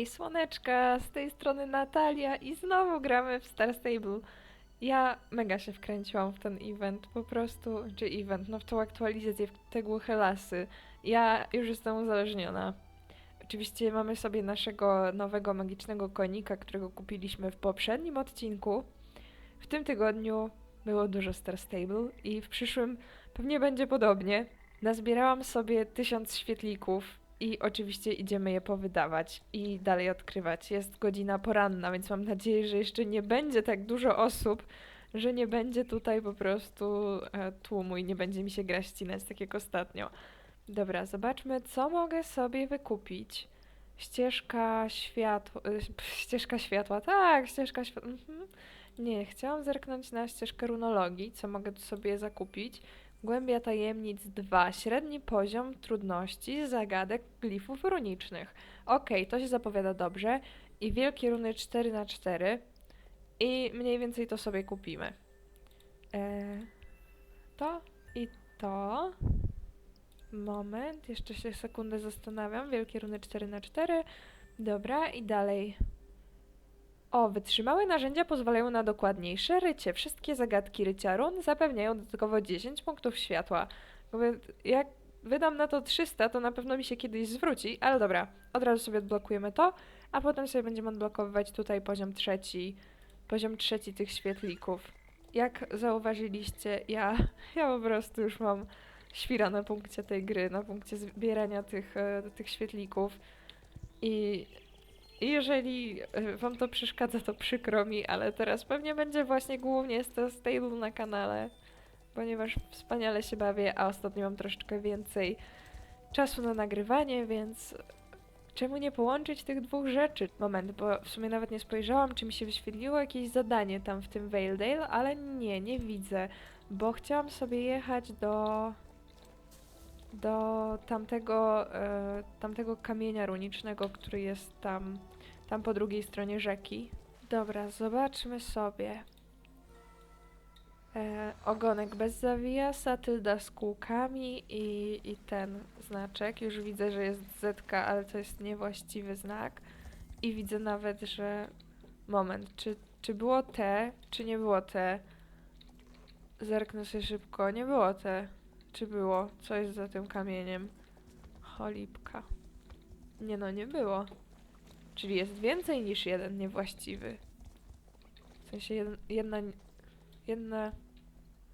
Hej, słoneczka, z tej strony Natalia i znowu gramy w Star Stable. Ja mega się wkręciłam w ten event, po prostu, czy event, no w tą aktualizację, w te głuche lasy. Ja już jestem uzależniona. Oczywiście mamy sobie naszego nowego magicznego konika, którego kupiliśmy w poprzednim odcinku. W tym tygodniu było dużo Star Stable i w przyszłym pewnie będzie podobnie. Nazbierałam sobie tysiąc świetlików i oczywiście idziemy je powydawać i dalej odkrywać. Jest godzina poranna, więc mam nadzieję, że jeszcze nie będzie tak dużo osób, że nie będzie tutaj po prostu e, tłumu i nie będzie mi się gra ścinać tak jak ostatnio. Dobra, zobaczmy, co mogę sobie wykupić. Ścieżka światła. y, Ścieżka światła, tak, ścieżka światła. Mhm. Nie, chciałam zerknąć na ścieżkę runologii, co mogę tu sobie zakupić. Głębia tajemnic 2. Średni poziom trudności zagadek glifów runicznych. Okej, to się zapowiada dobrze. I wielkie runy 4 na 4 I mniej więcej to sobie kupimy. Eee, to i to. Moment, jeszcze się sekundę zastanawiam. Wielkie runy 4 na 4 Dobra, i dalej. O, wytrzymałe narzędzia pozwalają na dokładniejsze rycie. Wszystkie zagadki rycia run zapewniają dodatkowo 10 punktów światła. Jak wydam na to 300, to na pewno mi się kiedyś zwróci, ale dobra, od razu sobie odblokujemy to, a potem sobie będziemy odblokowywać tutaj poziom trzeci, poziom trzeci tych świetlików. Jak zauważyliście, ja, ja po prostu już mam świra na punkcie tej gry, na punkcie zbierania tych, e, tych świetlików i jeżeli e, wam to przeszkadza, to przykro mi, ale teraz pewnie będzie właśnie głównie Stable na kanale, ponieważ wspaniale się bawię, a ostatnio mam troszeczkę więcej czasu na nagrywanie, więc czemu nie połączyć tych dwóch rzeczy? Moment, bo w sumie nawet nie spojrzałam, czy mi się wyświetliło jakieś zadanie tam w tym Valedale, ale nie, nie widzę, bo chciałam sobie jechać do do tamtego, e, tamtego kamienia runicznego, który jest tam, tam po drugiej stronie rzeki. Dobra, zobaczmy sobie. E, ogonek bez zawijasa, tylda z kółkami i, i ten znaczek. Już widzę, że jest Z, ale to jest niewłaściwy znak. I widzę nawet, że... Moment, czy, czy było T, czy nie było T? Zerknę sobie szybko. Nie było T. Czy było? Co jest za tym kamieniem? Cholipka. Nie no, nie było. Czyli jest więcej niż jeden niewłaściwy. W sensie jeden, jedna... Jedna...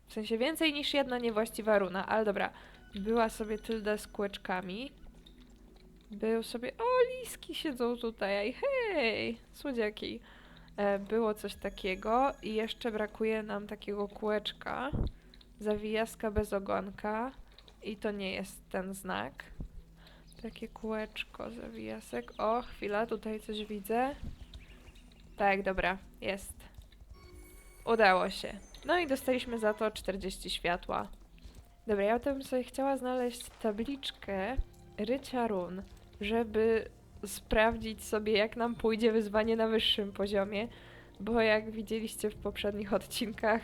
W sensie więcej niż jedna niewłaściwa runa, ale dobra. Była sobie tylda z kółeczkami. Był sobie... O, liski siedzą tutaj, hej! Słodziaki. E, było coś takiego i jeszcze brakuje nam takiego kółeczka. Zawijaska bez ogonka. I to nie jest ten znak. Takie kółeczko, zawijasek. O, chwila, tutaj coś widzę. Tak, dobra, jest. Udało się. No i dostaliśmy za to 40 światła. Dobra, ja bym sobie chciała znaleźć tabliczkę rycia run, żeby sprawdzić sobie, jak nam pójdzie wyzwanie na wyższym poziomie, bo jak widzieliście w poprzednich odcinkach,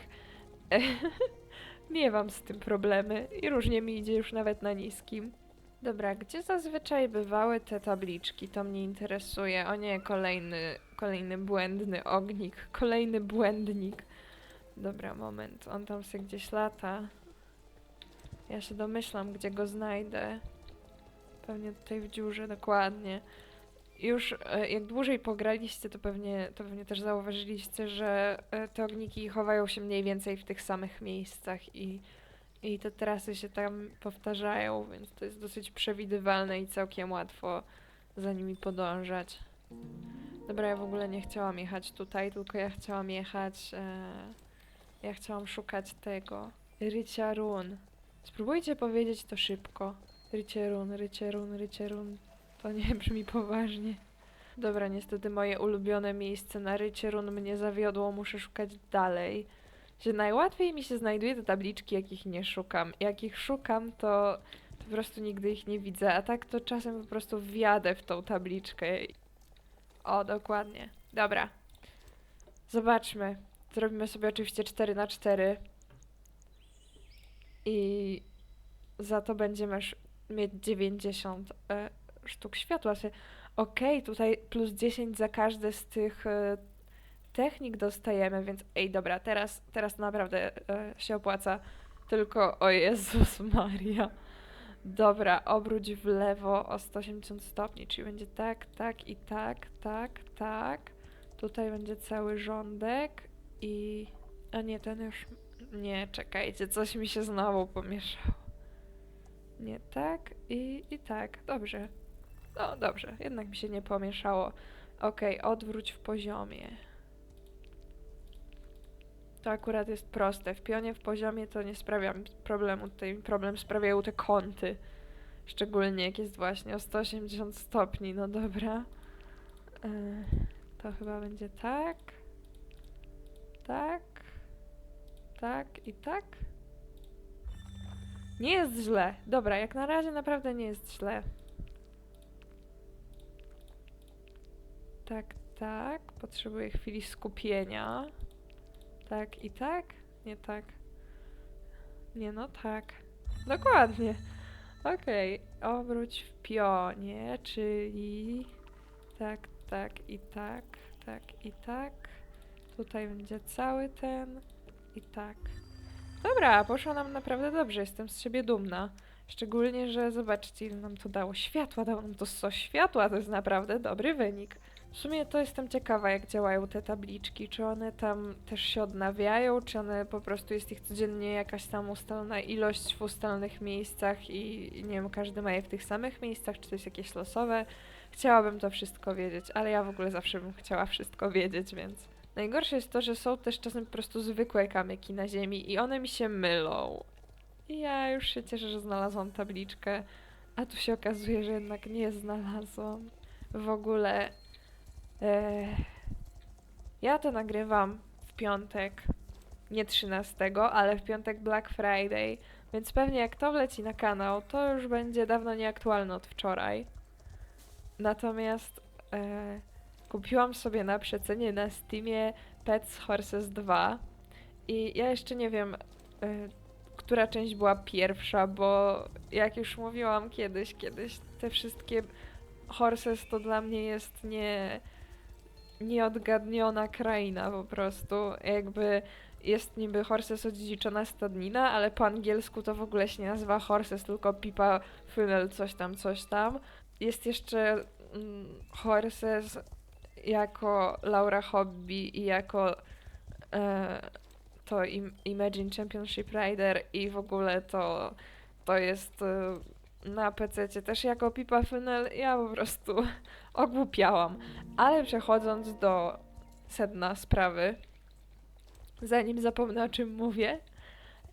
miewam z tym problemy i różnie mi idzie już nawet na niskim. Dobra, gdzie zazwyczaj bywały te tabliczki? To mnie interesuje. O nie, kolejny, kolejny błędny ognik, kolejny błędnik. Dobra, moment, on tam sobie gdzieś lata. Ja się domyślam, gdzie go znajdę. Pewnie tutaj w dziurze, dokładnie. Już e, jak dłużej pograliście, to pewnie, to pewnie też zauważyliście, że e, te ogniki chowają się mniej więcej w tych samych miejscach i, i te trasy się tam powtarzają, więc to jest dosyć przewidywalne i całkiem łatwo za nimi podążać. Dobra, ja w ogóle nie chciałam jechać tutaj, tylko ja chciałam jechać. E, ja chciałam szukać tego. Rycia run. Spróbujcie powiedzieć to szybko. Rycie run, rycie run, rycie run. To nie brzmi poważnie. Dobra, niestety moje ulubione miejsce na rycie run mnie zawiodło, muszę szukać dalej. Że najłatwiej mi się znajduje te tabliczki, jakich nie szukam. Jak ich szukam, to, po prostu nigdy ich nie widzę, a tak to czasem po prostu wjadę w tą tabliczkę. O, dokładnie. Dobra. Zobaczmy. Zrobimy sobie oczywiście 4 na 4 i za to będziemy mieć 90 e, sztuk światła. Okej, tutaj plus 10 za każde z tych e, technik dostajemy, więc ej, dobra, teraz, teraz naprawdę e, się opłaca. Tylko, o Jezus Maria. Dobra, obróć w lewo o 180 stopni, czyli będzie tak, tak i tak, tak, tak. Tutaj będzie cały rządek i... A nie, ten już... Nie, czekajcie, coś mi się znowu pomieszało. Nie tak i, i tak, dobrze. No dobrze, jednak mi się nie pomieszało. Okej, odwróć w poziomie. To akurat jest proste. W pionie w poziomie to nie sprawia problemu. Tutaj problem sprawiają te kąty. Szczególnie jak jest właśnie o 180 stopni. No dobra. E, to chyba będzie tak. Tak. Tak i tak. Nie jest źle. Dobra, jak na razie naprawdę nie jest źle. Tak, tak. Potrzebuję chwili skupienia. Tak i tak? Nie tak. Nie no tak. Dokładnie. Okej, obróć w pionie, czyli tak, tak i tak, tak i tak. Tutaj będzie cały ten i tak. Dobra, poszło nam naprawdę dobrze, jestem z siebie dumna. Szczególnie, że zobaczcie, ile nam to dało światła, dało nam to 100 światła, to jest naprawdę dobry wynik. W sumie to jestem ciekawa, jak działają te tabliczki. Czy one tam też się odnawiają, czy one po prostu jest ich codziennie jakaś tam ustalona ilość w ustalnych miejscach i nie wiem, każdy ma je w tych samych miejscach, czy to jest jakieś losowe. Chciałabym to wszystko wiedzieć, ale ja w ogóle zawsze bym chciała wszystko wiedzieć, więc. Najgorsze jest to, że są też czasem po prostu zwykłe kamyki na ziemi i one mi się mylą. I ja już się cieszę, że znalazłam tabliczkę, a tu się okazuje, że jednak nie znalazłam. W ogóle ja to nagrywam w piątek, nie 13, ale w piątek Black Friday, więc pewnie jak to wleci na kanał, to już będzie dawno nieaktualne od wczoraj. Natomiast e, kupiłam sobie na przecenie na Steamie Pets Horses 2 i ja jeszcze nie wiem, e, która część była pierwsza, bo jak już mówiłam kiedyś, kiedyś te wszystkie Horses to dla mnie jest nie nieodgadniona kraina po prostu. Jakby jest niby Horses odziedziczona stadnina, ale po angielsku to w ogóle się nie nazywa Horses, tylko Pipa Funnel coś tam, coś tam. Jest jeszcze mm, Horses jako Laura Hobby i jako e, to Im Imagine Championship Rider i w ogóle to, to jest e, na PC też jako Pipa Funnel. Ja po prostu ogłupiałam. Ale przechodząc do sedna sprawy, zanim zapomnę o czym mówię,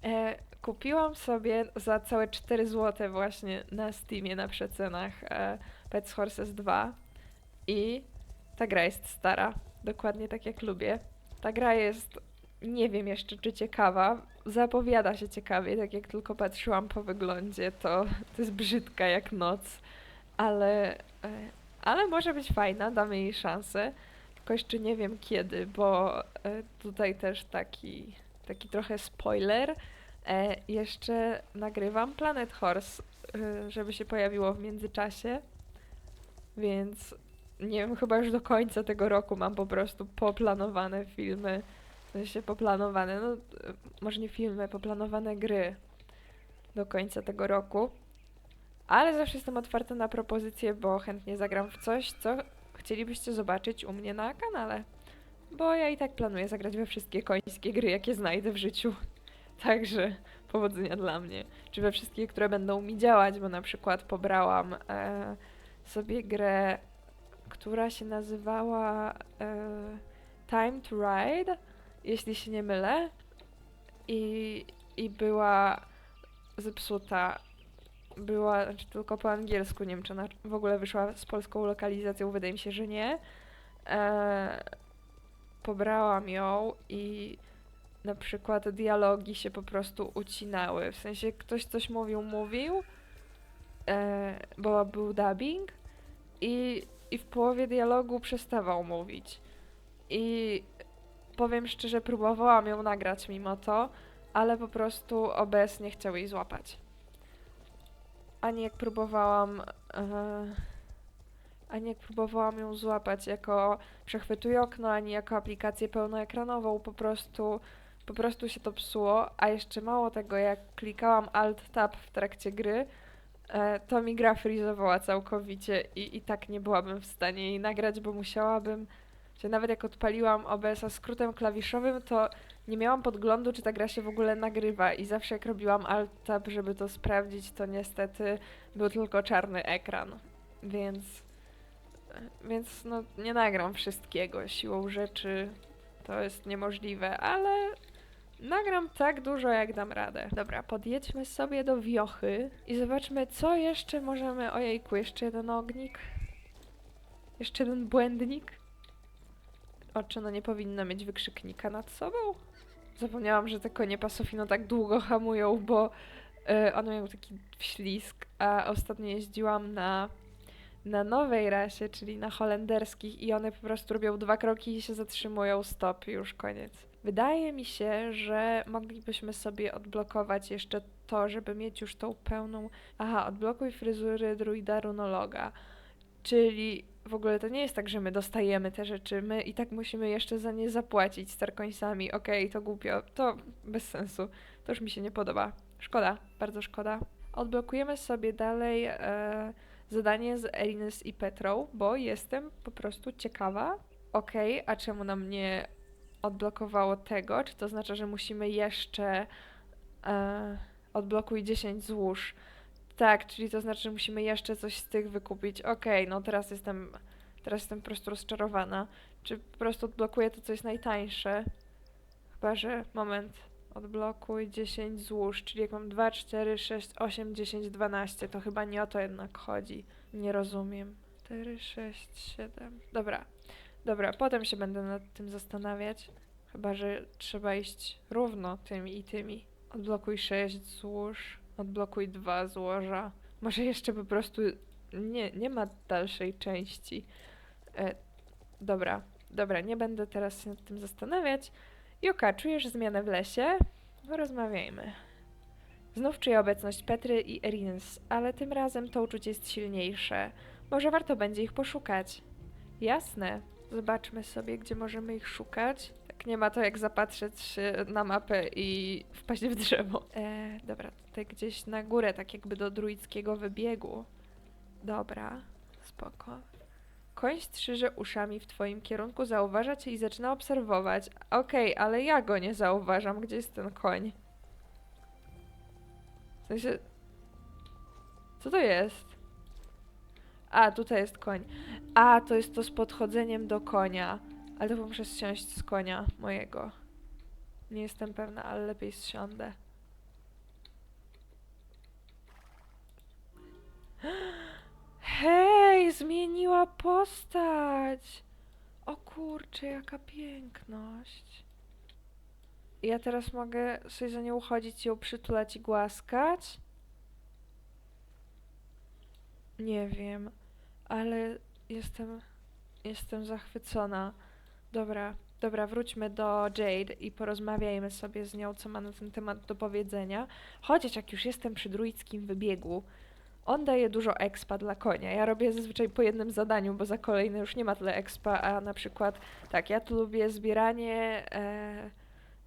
e, kupiłam sobie za całe 4 zł właśnie na Steamie na przecenach e, Pets Horses 2 i ta gra jest stara, dokładnie tak jak lubię. Ta gra jest, nie wiem jeszcze czy ciekawa, zapowiada się ciekawie, tak jak tylko patrzyłam po wyglądzie, to, to jest brzydka jak noc, ale, e, ale może być fajna, damy jej szansę. Tylko jeszcze nie wiem kiedy, bo e, tutaj też taki, taki trochę spoiler. E, jeszcze nagrywam Planet Horse, żeby się pojawiło w międzyczasie. Więc nie wiem, chyba już do końca tego roku mam po prostu poplanowane filmy. W poplanowane, no może nie filmy, poplanowane gry do końca tego roku. Ale zawsze jestem otwarta na propozycje, bo chętnie zagram w coś, co chcielibyście zobaczyć u mnie na kanale. Bo ja i tak planuję zagrać we wszystkie końskie gry, jakie znajdę w życiu. Także powodzenia dla mnie. Czy we wszystkie, które będą mi działać, bo na przykład pobrałam e, sobie grę, która się nazywała e, Time to Ride, jeśli się nie mylę. I, i była zepsuta była znaczy tylko po angielsku, nie wiem czy ona w ogóle wyszła z polską lokalizacją, wydaje mi się, że nie. E, pobrałam ją i na przykład dialogi się po prostu ucinały. W sensie ktoś coś mówił, mówił, e, bo był dubbing i, i w połowie dialogu przestawał mówić. I powiem szczerze, próbowałam ją nagrać mimo to, ale po prostu OBS nie chciał jej złapać. Ani jak próbowałam e, ani jak próbowałam ją złapać jako przechwytuj okno, ani jako aplikację pełnoekranową, po prostu, po prostu się to psuło, a jeszcze mało tego, jak klikałam Alt-Tab w trakcie gry, e, to mi gra frizowała całkowicie i, i tak nie byłabym w stanie jej nagrać, bo musiałabym, że nawet jak odpaliłam OBS-a skrótem klawiszowym, to nie miałam podglądu, czy ta gra się w ogóle nagrywa i zawsze jak robiłam Alt-Tab, żeby to sprawdzić, to niestety był tylko czarny ekran, więc, więc no nie nagram wszystkiego siłą rzeczy, to jest niemożliwe, ale nagram tak dużo, jak dam radę. Dobra, podjedźmy sobie do wiochy i zobaczmy, co jeszcze możemy... Ojejku, jeszcze jeden ognik. Jeszcze jeden błędnik. Oczy, no nie powinno mieć wykrzyknika nad sobą. Zapomniałam, że te konie pasofino tak długo hamują, bo y, one mają taki ślisk, a ostatnio jeździłam na, na nowej rasie, czyli na holenderskich i one po prostu robią dwa kroki i się zatrzymują, stop, już koniec. Wydaje mi się, że moglibyśmy sobie odblokować jeszcze to, żeby mieć już tą pełną... Aha, odblokuj fryzury druida runologa. Czyli w ogóle to nie jest tak, że my dostajemy te rzeczy, my i tak musimy jeszcze za nie zapłacić starkońcami. Okej, to głupio, to bez sensu. To już mi się nie podoba. Szkoda, bardzo szkoda. Odblokujemy sobie dalej e, zadanie z Erines i Petrą, bo jestem po prostu ciekawa. Okej, a czemu nam nie odblokowało tego? Czy to znaczy, że musimy jeszcze e, odblokuj 10 złóż? Tak, czyli to znaczy, że musimy jeszcze coś z tych wykupić. Okej, no teraz jestem, teraz jestem po prostu rozczarowana. Czy po prostu odblokuję to, co jest najtańsze? Chyba, że moment. Odblokuj 10 złóż, czyli jak mam 2, 4, 6, 8, 10, 12, to chyba nie o to jednak chodzi. Nie rozumiem. 4, 6, 7. Dobra, dobra, potem się będę nad tym zastanawiać. Chyba, że trzeba iść równo tymi i tymi. Odblokuj 6 złóż, odblokuj 2 złoża. Może jeszcze po prostu nie, nie ma dalszej części. E, dobra, dobra, nie będę teraz się nad tym zastanawiać. Juka, czujesz zmianę w lesie? Porozmawiajmy. Znów czuję obecność Petry i Erins, ale tym razem to uczucie jest silniejsze. Może warto będzie ich poszukać. Jasne. Zobaczmy sobie, gdzie możemy ich szukać. Nie ma to jak zapatrzeć na mapę i wpaść w drzewo. E, dobra, tutaj gdzieś na górę, tak jakby do druickiego wybiegu. Dobra, spoko. Koń strzyże uszami w twoim kierunku, zauważa cię i zaczyna obserwować. Okej, ale ja go nie zauważam. Gdzie jest ten koń? W sensie... Co to jest? A, tutaj jest koń. A, to jest to z podchodzeniem do konia. Ale to muszę zsiąść z konia mojego. Nie jestem pewna, ale lepiej zsiądę. Hej, zmieniła postać! O kurczę, jaka piękność. Ja teraz mogę sobie za nią uchodzić, ją przytulać i głaskać? Nie wiem, ale jestem, jestem zachwycona. Dobra, dobra, wróćmy do Jade i porozmawiajmy sobie z nią, co ma na ten temat do powiedzenia. Chociaż jak już jestem przy druickim wybiegu, on daje dużo expa dla konia. Ja robię zazwyczaj po jednym zadaniu, bo za kolejne już nie ma tyle expa, a na przykład, tak, ja tu lubię zbieranie, e,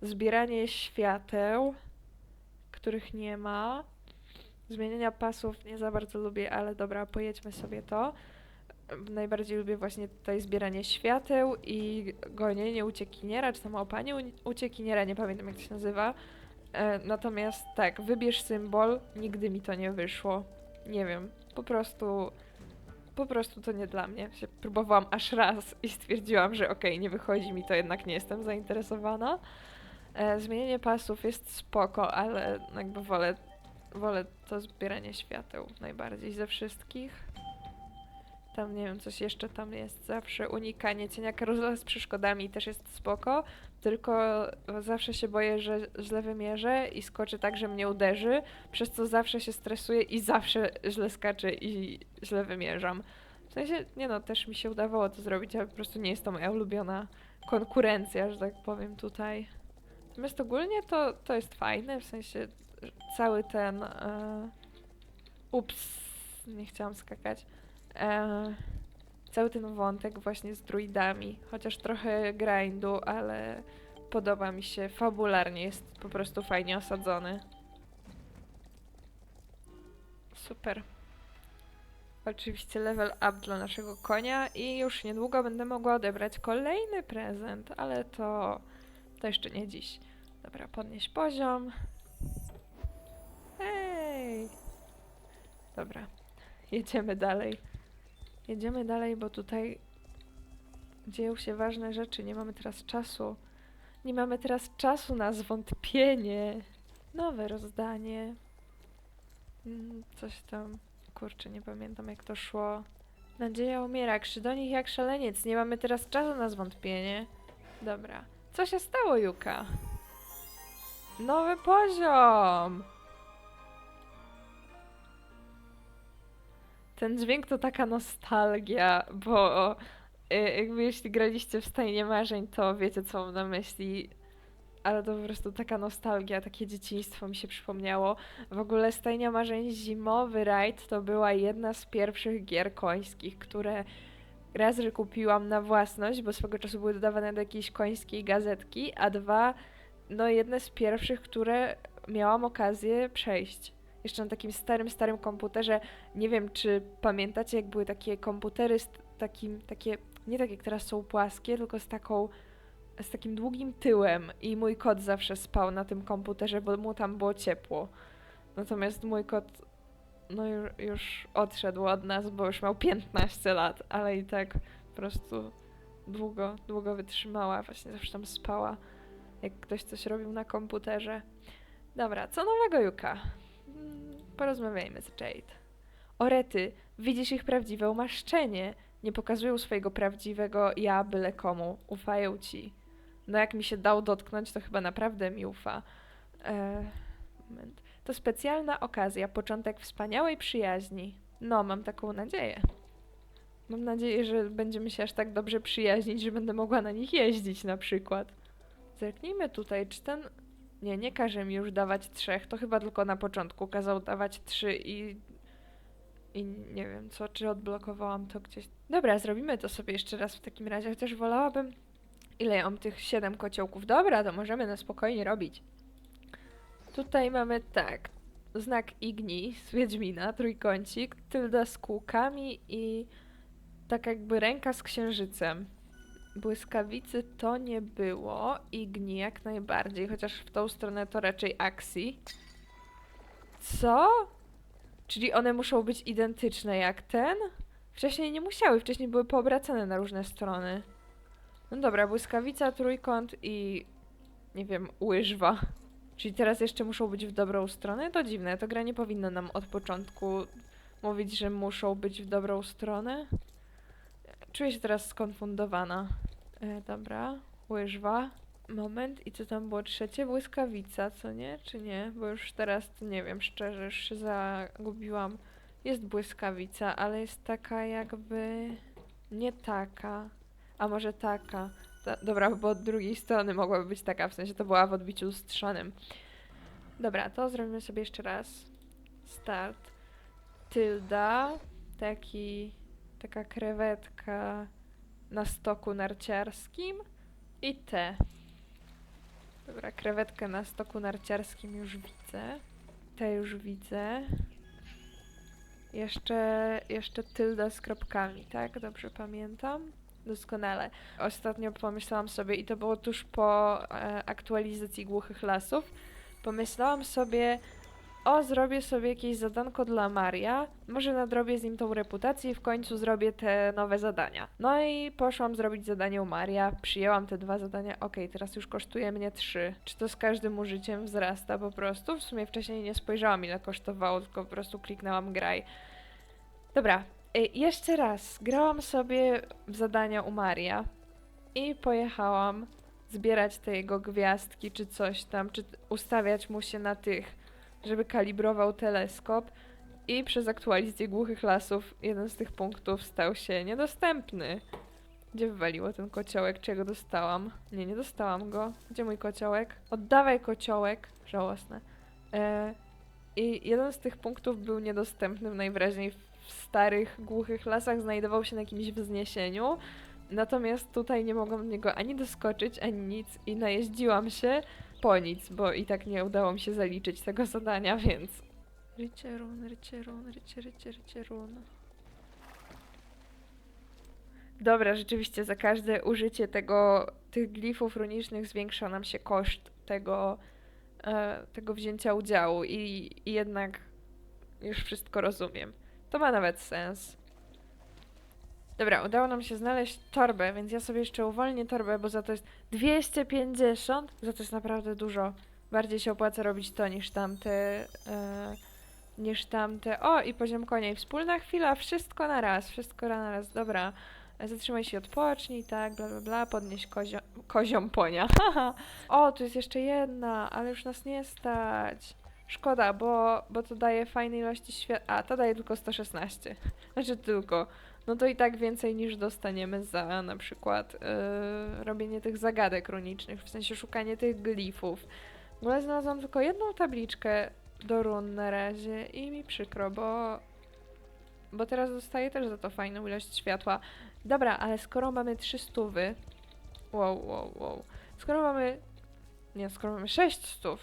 zbieranie świateł, których nie ma. Zmieniania pasów nie za bardzo lubię, ale dobra, pojedźmy sobie to. Najbardziej lubię właśnie tutaj zbieranie świateł i gonienie uciekiniera, czy u- uciekiniera, nie pamiętam jak to się nazywa. E, natomiast tak, wybierz symbol, nigdy mi to nie wyszło. Nie wiem, po prostu, po prostu to nie dla mnie. Się próbowałam aż raz i stwierdziłam, że okej, nie wychodzi mi to, jednak nie jestem zainteresowana. E, zmienienie pasów jest spoko, ale jakby wolę, wolę to zbieranie świateł najbardziej ze wszystkich. Tam nie wiem, coś jeszcze tam jest zawsze. Unikanie cienia karuzela z przeszkodami też jest spoko, tylko zawsze się boję, że źle wymierzę i skoczy tak, że mnie uderzy, przez co zawsze się stresuję i zawsze źle skaczę i źle wymierzam. W sensie, nie no, też mi się udawało to zrobić, ale po prostu nie jest to moja ulubiona konkurencja, że tak powiem tutaj. Natomiast ogólnie to, to jest fajne, w sensie cały ten... E... Ups, nie chciałam skakać. E... cały ten wątek właśnie z druidami, chociaż trochę grindu, ale podoba mi się, fabularnie jest po prostu fajnie osadzony. Super. Oczywiście level up dla naszego konia i już niedługo będę mogła odebrać kolejny prezent, ale to, to jeszcze nie dziś. Dobra, podnieś poziom. Hej! Dobra, jedziemy dalej. Jedziemy dalej, bo tutaj dzieją się ważne rzeczy. Nie mamy teraz czasu. Nie mamy teraz czasu na zwątpienie. Nowe rozdanie. Mm, Coś tam. Kurczę, nie pamiętam jak to szło. Nadzieja umiera, krzy do nich jak szaleniec. Nie mamy teraz czasu na zwątpienie. Dobra. Co się stało, Juka? Nowy poziom! Ten dźwięk to taka nostalgia, bo y, jakby jeśli graliście w Stajnie Marzeń, to wiecie co mam na myśli. Ale to po prostu taka nostalgia, takie dzieciństwo mi się przypomniało. W ogóle Stajnia Marzeń Zimowy Rajd to była jedna z pierwszych gier końskich, które raz, że kupiłam na własność, bo swego czasu były dodawane do jakiejś końskiej gazetki, a dwa, no jedne z pierwszych, które miałam okazję przejść. Jeszcze na takim starym, starym komputerze. Nie wiem, czy pamiętacie, jak były takie komputery z takim, takie, nie tak jak teraz są płaskie, tylko z taką, z takim długim tyłem i mój kot zawsze spał na tym komputerze, bo mu tam było ciepło. Natomiast mój kot, no już, już odszedł od nas, bo już miał 15 lat, ale i tak po prostu długo, długo wytrzymała, właśnie zawsze tam spała, jak ktoś coś robił na komputerze. Dobra, co nowego, Juka? Mm, Porozmawiajmy z Jade. Orety, widzisz ich prawdziwe umaszczenie. Nie pokazują swojego prawdziwego ja byle komu. Ufają ci. No jak mi się dał dotknąć, to chyba naprawdę mi ufa. E, moment. To specjalna okazja, początek wspaniałej przyjaźni. No, mam taką nadzieję. Mam nadzieję, że będziemy się aż tak dobrze przyjaźnić, że będę mogła na nich jeździć na przykład. Zerknijmy tutaj, czy ten nie, nie każe mi już dawać trzech, to chyba tylko na początku kazał dawać trzy i... I nie wiem co, czy odblokowałam to gdzieś. Dobra, zrobimy to sobie jeszcze raz w takim razie, chociaż wolałabym... Ile ja mam tych siedem kociołków? Dobra, to możemy na spokojnie robić. Tutaj mamy tak, znak Igni z Wiedźmina, trójkącik, tylda z kółkami i tak jakby ręka z księżycem. Błyskawicy to nie było, Igni jak najbardziej, chociaż w tą stronę to raczej Axi. Co? Czyli one muszą być identyczne jak ten? Wcześniej nie musiały, wcześniej były poobracane na różne strony. No dobra, błyskawica, trójkąt i nie wiem, łyżwa. Czyli teraz jeszcze muszą być w dobrą stronę? To dziwne, to gra nie powinna nam od początku mówić, że muszą być w dobrą stronę. Czuję się teraz skonfundowana. E, dobra, łyżwa. Moment, i co tam było trzecie? Błyskawica, co nie? Czy nie? Bo już teraz to nie wiem, szczerze, już się zagubiłam. Jest błyskawica, ale jest taka jakby... Nie taka. A może taka. Ta, dobra, bo od drugiej strony mogłaby być taka, w sensie to była w odbiciu lustrzanym. Dobra, to zrobimy sobie jeszcze raz. Start. Tylda. Taki taka krewetka na stoku narciarskim i te. Dobra, krewetkę na stoku narciarskim już widzę. Te już widzę. Jeszcze, jeszcze tylda z kropkami, tak? Dobrze pamiętam? Doskonale. Ostatnio pomyślałam sobie, i to było tuż po e, aktualizacji głuchych lasów, pomyślałam sobie, o, zrobię sobie jakieś zadanko dla Maria, może nadrobię z nim tą reputację i w końcu zrobię te nowe zadania. No i poszłam zrobić zadanie u Maria, przyjęłam te dwa zadania, okej, teraz już kosztuje mnie trzy. Czy to z każdym użyciem wzrasta po prostu? W sumie wcześniej nie spojrzałam ile kosztowało, tylko po prostu kliknęłam graj. Dobra, y, jeszcze raz, grałam sobie w zadania u Maria i pojechałam zbierać te jego gwiazdki czy coś tam, czy ustawiać mu się na tych żeby kalibrował teleskop i przez aktualizację głuchych lasów jeden z tych punktów stał się niedostępny. Gdzie wywaliło ten kociołek? Czego dostałam? Nie, nie dostałam go. Gdzie mój kociołek? Oddawaj kociołek. Żałosne. E, I jeden z tych punktów był niedostępny najwyraźniej w starych, głuchych lasach znajdował się na jakimś wzniesieniu. Natomiast tutaj nie mogłam do niego ani doskoczyć, ani nic i najeździłam się po nic, bo i tak nie udało mi się zaliczyć tego zadania, więc... Rycie run, rycie run, rycie, rycie, rycie run. Dobra, rzeczywiście za każde użycie tego, tych glifów runicznych zwiększa nam się koszt tego, e, tego wzięcia udziału i, i jednak już wszystko rozumiem. To ma nawet sens. Dobra, udało nam się znaleźć torbę, więc ja sobie jeszcze uwolnię torbę, bo za to jest 250, za to jest naprawdę dużo. Bardziej się opłaca robić to niż tamte, e, niż tamte. O, i poziom konia i wspólna chwila, wszystko na raz, wszystko na raz, dobra. Zatrzymaj się, odpocznij, tak, bla bla bla, podnieś kozio koziom ponia. O, tu jest jeszcze jedna, ale już nas nie stać. Szkoda, bo, bo to daje fajnej ilości światła. A, to daje tylko 116. Znaczy tylko. No to i tak więcej niż dostaniemy za na przykład yy, robienie tych zagadek runicznych, w sensie szukanie tych glifów. W ogóle znalazłam tylko jedną tabliczkę do run na razie i mi przykro, bo, bo teraz dostaję też za to fajną ilość światła. Dobra, ale skoro mamy trzy stówy, wow, wow, wow, skoro mamy, nie, skoro mamy sześć stów,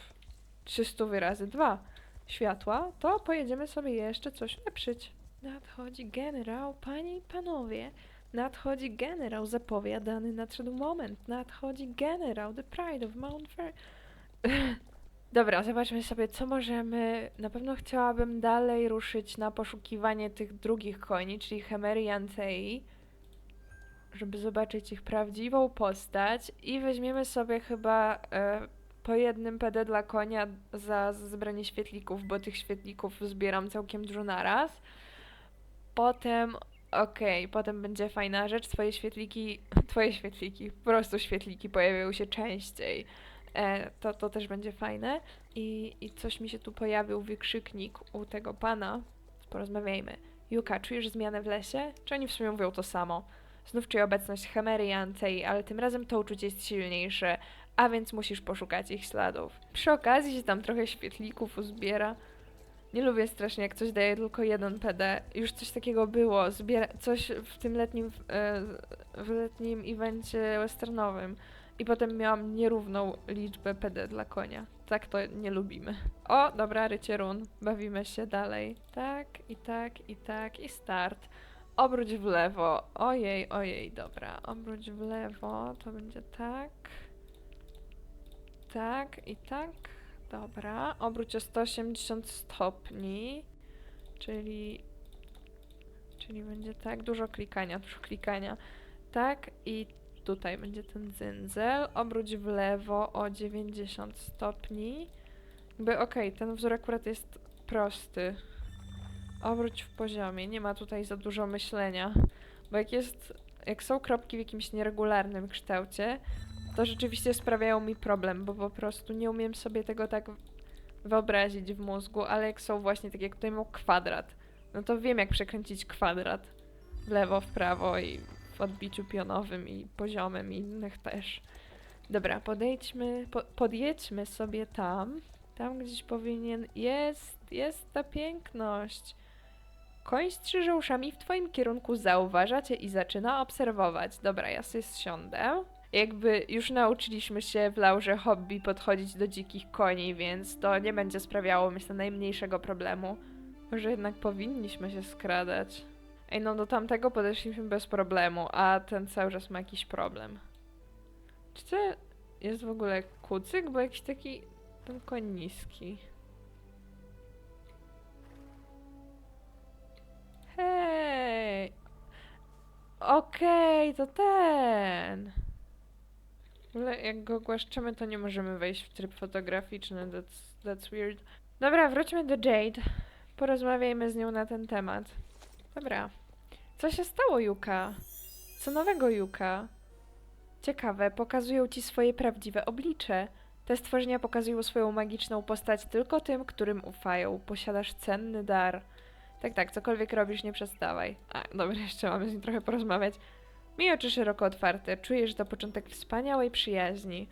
trzy stówy razy dwa światła, to pojedziemy sobie jeszcze coś ulepszyć. Nadchodzi generał, panie i panowie. Nadchodzi generał, zapowiadany nadszedł moment. Nadchodzi generał, the pride of Mount Ver... Dobra, zobaczmy sobie, co możemy... Na pewno chciałabym dalej ruszyć na poszukiwanie tych drugich koni, czyli Hemery i żeby zobaczyć ich prawdziwą postać i weźmiemy sobie chyba e, po jednym PD dla konia za za zebranie świetlików, bo tych świetlików zbieram całkiem dużo naraz. Potem, okej, potem będzie fajna rzecz, twoje świetliki, twoje świetliki, po prostu świetliki pojawiają się częściej. E, to, to też będzie fajne. I, I coś mi się tu pojawił wykrzyknik u tego pana. Porozmawiajmy. Juka, czujesz zmianę w lesie? Czy oni w sumie mówią to samo? Znów czuję obecność Hemery i Antei, ale tym razem to uczucie jest silniejsze, a więc musisz poszukać ich śladów. Przy okazji się tam trochę świetlików uzbiera. Nie lubię strasznie, jak coś daje tylko jeden PD. Już coś takiego było. Zbiera coś w tym letnim, e, w letnim evencie westernowym. I potem miałam nierówną liczbę PD dla konia. Tak to nie lubimy. O, dobra, rycie run. Bawimy się dalej. Tak, i tak, i tak, i start. Obróć w lewo. Ojej, ojej, dobra. Obróć w lewo. To będzie tak. Tak i tak. Dobra. Obróć o 180 stopni. Czyli. Czyli będzie tak. Dużo klikania, dużo klikania. Tak i tutaj będzie ten dzynzel. Obróć w lewo o 90 stopni. Jakby okej, ten wzór akurat jest prosty. Obróć w poziomie. Nie ma tutaj za dużo myślenia. Bo jak jest. Jak są kropki w jakimś nieregularnym kształcie, to rzeczywiście sprawiają mi problem, bo po prostu nie umiem sobie tego tak wyobrazić w mózgu, ale jak są właśnie tak jak tutaj mam kwadrat, no to wiem jak przekręcić kwadrat w lewo, w prawo i w odbiciu pionowym i poziomym i innych też. Dobra, podejdźmy, po, podjedźmy sobie tam. Tam gdzieś powinien. Jest, jest ta piękność. Koń strzyże uszami w twoim kierunku zauważa cię i zaczyna obserwować. Dobra, ja sobie zsiądę. Jakby już nauczyliśmy się w Laurze hobby podchodzić do dzikich koni, więc to nie będzie sprawiało, myślę, najmniejszego problemu. Może jednak powinniśmy się skradać. Ej, no do tamtego podeszliśmy bez problemu, a ten cały czas ma jakiś problem. Czy to jest w ogóle kucyk? Bo jakiś taki ten koń niski. Hej! Okej, to ten. Ogóle jak go głaszczemy, to nie możemy wejść w tryb fotograficzny. That's, that's weird. Dobra, wróćmy do Jade. Porozmawiajmy z nią na ten temat. Dobra. Co się stało, Juka? Co nowego, Juka? Ciekawe, pokazują ci swoje prawdziwe oblicze. Te stworzenia pokazują swoją magiczną postać tylko tym, którym ufają. Posiadasz cenny dar. Tak, tak, cokolwiek robisz, nie przestawaj. A, dobra, jeszcze mamy z nim trochę porozmawiać. Miej oczy szeroko otwarte. Czuję, że to początek wspaniałej przyjaźni.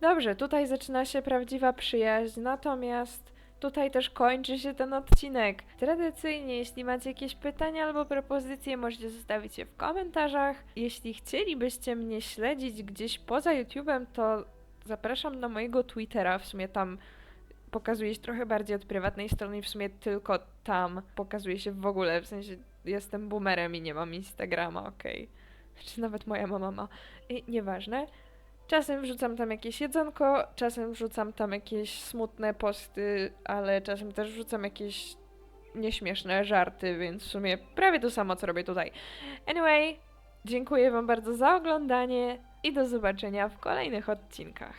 Dobrze, tutaj zaczyna się prawdziwa przyjaźń, natomiast tutaj też kończy się ten odcinek. Tradycyjnie, jeśli macie jakieś pytania albo propozycje, możecie zostawić je w komentarzach. Jeśli chcielibyście mnie śledzić gdzieś poza YouTube'em, to zapraszam na mojego Twittera. W sumie tam pokazuje się trochę bardziej od prywatnej strony i w sumie tylko tam pokazuje się w ogóle, w sensie jestem boomerem i nie mam Instagrama, okej. Czy nawet moja mama ma. I nieważne. Czasem wrzucam tam jakieś jedzonko, czasem wrzucam tam jakieś smutne posty, ale czasem też wrzucam jakieś nieśmieszne żarty, więc w sumie prawie to samo, co robię tutaj. Anyway, dziękuję Wam bardzo za oglądanie i do zobaczenia w kolejnych odcinkach.